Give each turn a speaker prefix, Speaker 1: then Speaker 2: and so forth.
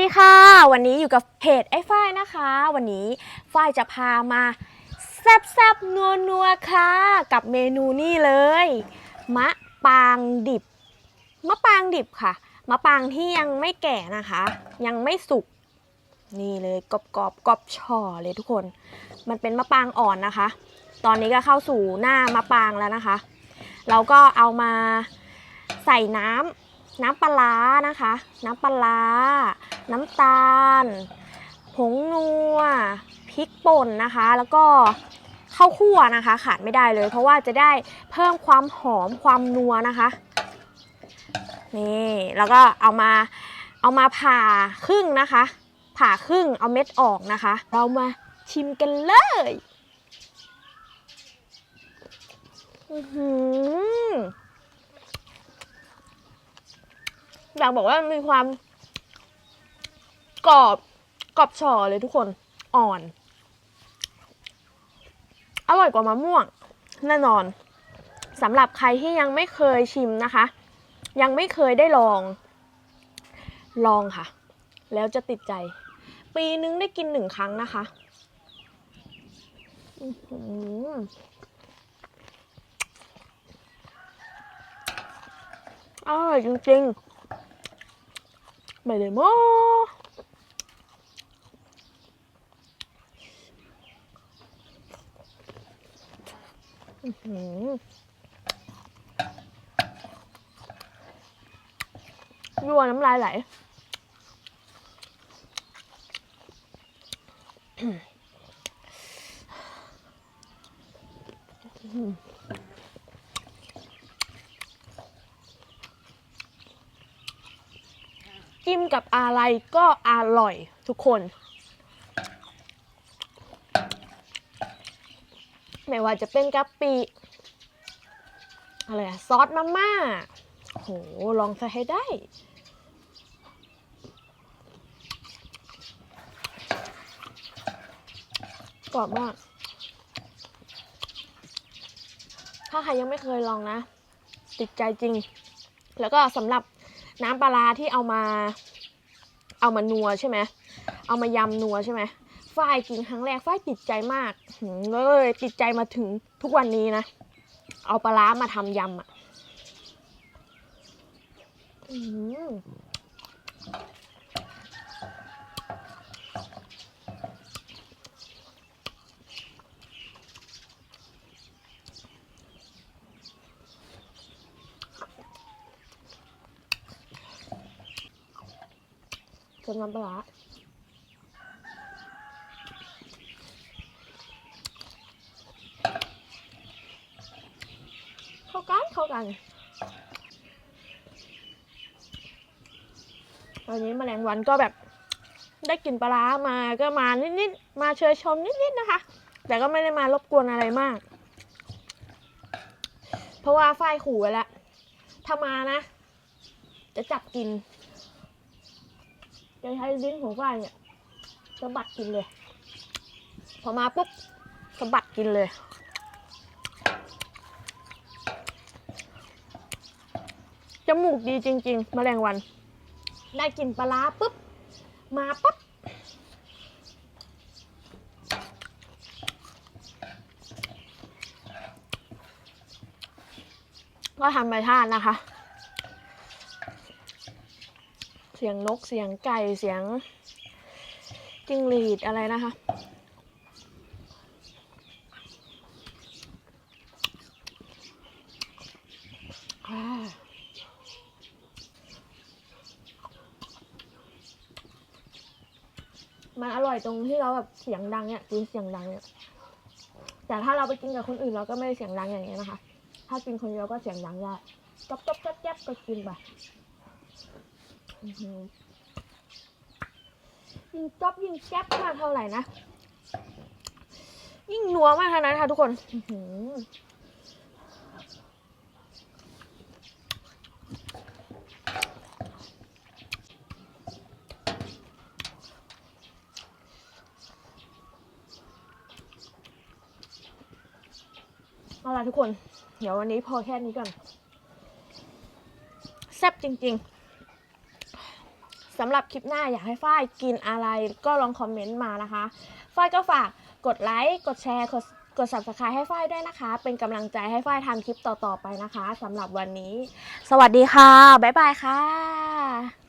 Speaker 1: ดีค่ะ วันนี้อยู่กับเพจไอ้ฝ้ายนะคะ วันนี้ฝ้ายจะพามาแซบแซบนัวนัวๆค่ะ กับเมนูนี่เลย มะปางดิบ มะปางดิบค่ะ มะปางที่ยังไม่แก่นะคะ ยังไม่สุกนี่เลยกรอบกรอบกรอบช่อเลยทุกคน มันเป็นมะปางอ่อนนะคะ ตอนนี้ก็เข้าสู่หน้ามะปางแล้วนะคะ เราก็เอามาใส่น้ำ น้ำปลานะคะ น้ำปลาร้าน้ำตาล ผงนัว พริกป่นนะคะ แล้วก็ข้าวคั่วนะคะ ขาดไม่ได้เลย เพราะว่าจะได้เพิ่มความหอมความนัวนะคะนี่แล้วก็เอามาเอามาผ่าครึ่งนะคะ ผ่าครึ่งเอาเม็ดออกนะคะ เรามาชิมกันเลยอื้อหือ อยากบอกว่ามีความกรอบกรอบช่อเลยทุกคนอ่อน อร่อยกว่ามะม่วงแน่นอนสำหรับใครที่ยังไม่เคยชิมนะคะ ยังไม่เคยได้ลอง ลองค่ะ แล้วจะติดใจ ปีนึงได้กินหนึ่งครั้งนะคะอื้อหืออร่อยจริงๆ ไม่ได้โม้อื้อหือยั่วน้ำลายไหล จิ้มกับอะไรก็อร่อยทุกคน ไม่ว่าจะเป็นกะปิอะไรอะซอสมาม่าโห ลองใส่ให้ได้ กรอบมาก ถ้าใครยังไม่เคยลองนะ ติดใจจริง แล้วก็สำหรับ น้ำปลาร้าที่เอามาเอามานัวใช่ไหมเอามายำนัวใช่ไหมฝ้ายกินครั้งแรกฝ้ายติดใจมากเลยติดใจมาถึงทุกวันนี้นะ เอาปลาร้ามาทำยำอะ อื้อหื จนน้ำปลาร้าเข้ากันเข้ากัน ตอนนี้แมลงวันก็แบบได้กลิ่นปลาร้ามาก็มานิดๆ มาเชยชมนิดๆ นะคะ แต่ก็ไม่ได้มารบกวนอะไรมาก เพราะว่าฝ้ายขู่ไว้แล้วถ้ามานะ จะจับกิน จะใช้ลิ้นของฝ้ายเนี่ยสะบัดกินเลย พอมาปุ๊บสะบัดกินเลยจมูกดีจริง ๆ แมลงวัน ได้กลิ่นปลาปุ๊บ มาปั๊บก็ทำไปทานนะคะ เสียงนกเสียงไก่เสียงจิ้งหรีดอะไรนะคะ มันอร่อยตรงที่เราแบบเสียงดังเนี่ยกินเสียงดังเนี่ย แต่ถ้าเราไปกินกับคนอื่นเราก็ไม่ได้เสียงดังอย่างเงี้ยนะคะ ถ้ากินคนเดียวก็เสียงดังได้จ๊อบจ๊อบจ๊อบจ๊บก็กินไป ยิ่งจ๊อบยิ่งแจ๊บมากเท่าไหร่นะ ยิ่งนัวมากเท่านั้นค่ะทุกคนเอาล่ะทุกคน เดี๋ยววันนี้พอแค่นี้ก่อน แซ่บจริง ๆ สำหรับคลิปหน้าอยากให้ฝ้ายกินอะไรก็ลองคอมเมนต์มานะคะฝ้ายก็ฝากกดไลค์กดแชร์กดกด subscribe ให้ฝ้ายด้วยนะคะ เป็นกำลังใจให้ฝ้ายทำคลิปต่อๆไปนะคะสำหรับวันนี้ สวัสดีค่ะ บ๊ายบายค่ะ